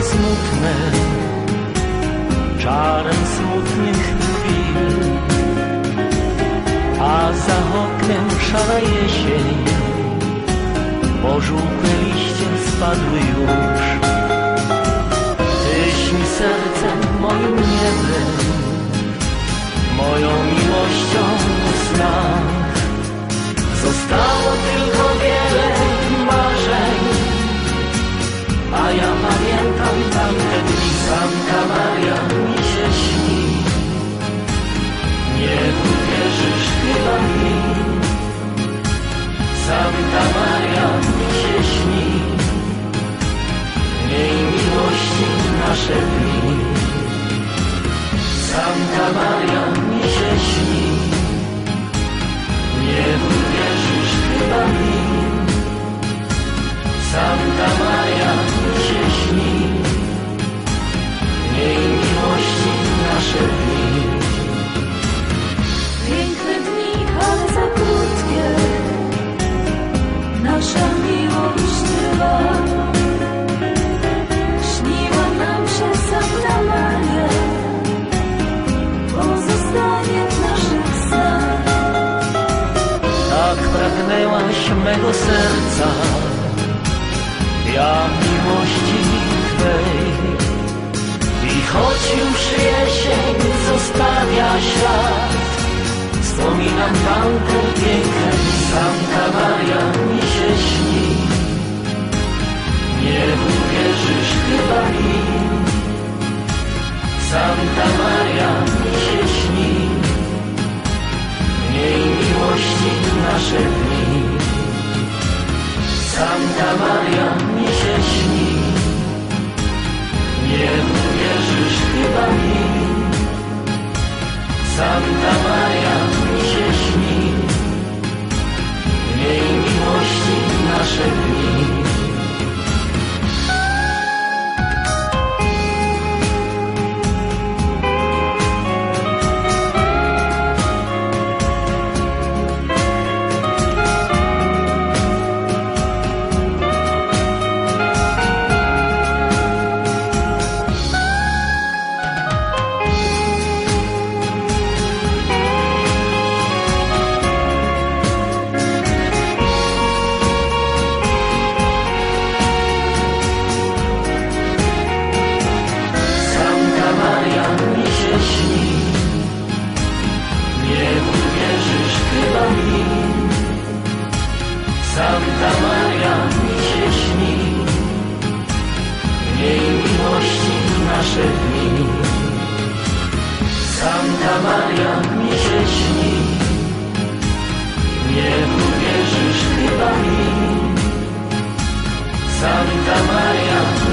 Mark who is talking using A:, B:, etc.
A: smutne, czarem smutnych chwil, a za oknem szara jesień, pożółkłe liście spadły już. Tyś mi sercem moim niebem, moją miłością nasze dni, Santa Maria mi się śni. Nie uwierzysz chyba mi, Santa Maria mi się śni. Miej miłości nasze dni.
B: Piękne dni, ale za krótkie. Nasza miłość trwa.
A: Pragnęłaś mego serca, ja miłości Twej. I choć już jesień zostawia świat, wspominam tamte piękne. Santa Maria mi się śni. Nie uwierzysz chyba mi, Santa Maria mi się śni. Nasze dni. Santa Maria mi się śni. Nie uwierzysz chyba mi. Santa Santa Maria mi się śni. Miej miłości nasze dni. Santa Maria mi się śni. Nie uwierzysz chyba mi. Santa Maria